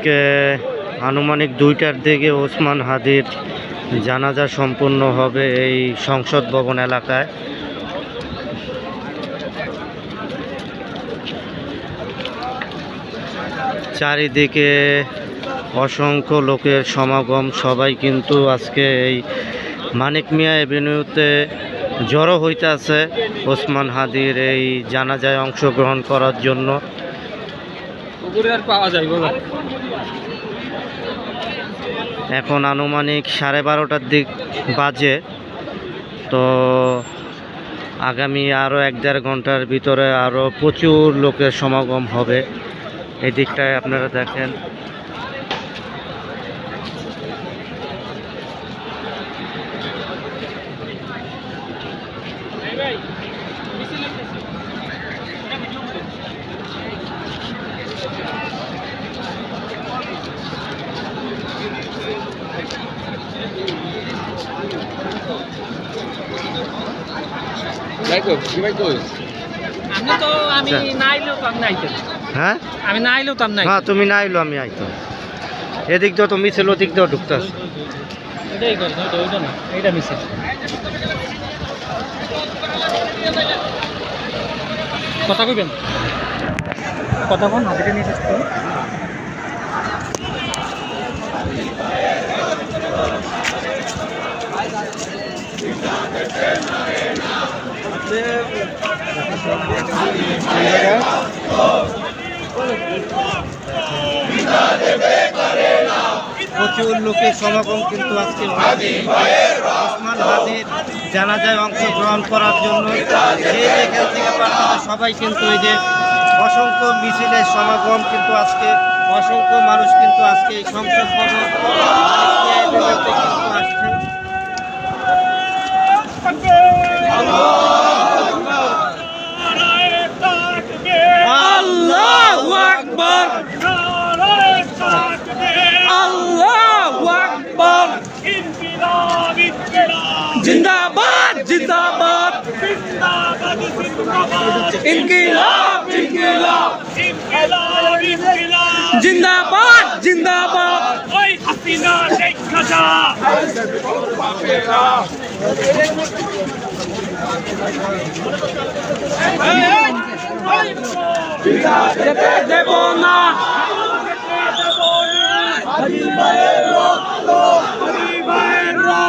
আজকে আনুমানিক দুইটার দিকে ওসমান হাদির জানাজা সম্পূর্ণ হবে এই সংসদ ভবন এলাকায়। চারিদিকে অসংখ্য লোকের সমাগম, সবাই কিন্তু আজকে এই মানিক মিয়া এভিনিউতে জড়ো হইতে আছে ওসমান হাদির এই জানাজায় অংশগ্রহণ করার জন্য। পুকুরে আর পাওয়া যায় বলো? এখন আনুমানিক সাড়ে বারোটার দিক বাজে। তো আগামী আরও এক দেড় ঘণ্টার ভিতরে আরও প্রচুর লোকের সমাগম হবে। এই দিকটায় আপনারা দেখেন। আমি তো আমি আচ্ছা। না আইলেও তো আমি নাইতাম হ্যাঁ? আমি না তো আমি নাই হ্যাঁ তুমি না আইলো আমি আইতো। এদিক দিয়েও তো মিছিল ওদিক দিয়েও ঢুকতেছে এটাই করি ওইটা ওইটা না এইটা মিশে কথা কইবেন? কথা বল হাতে নিয়ে প্রচুর লোকের সমাগম কিন্তু আজকে ওসমান হাদির জানাজায় অংশগ্রহণ করার জন্য যে যেখান থেকে সবাই কিন্তু এই যে অসংখ্য মিছিলের সমাগম কিন্তু আজকে, অসংখ্য মানুষ কিন্তু আজকে এই সংসদ ভবন জিন্দাবাদ জিন্দাবাদ ইনকিলাব ইনকিলাব জিন্দাবাদ জিন্দাবাদ ওই হাসিনা শেখ খাজা যেতে দেব না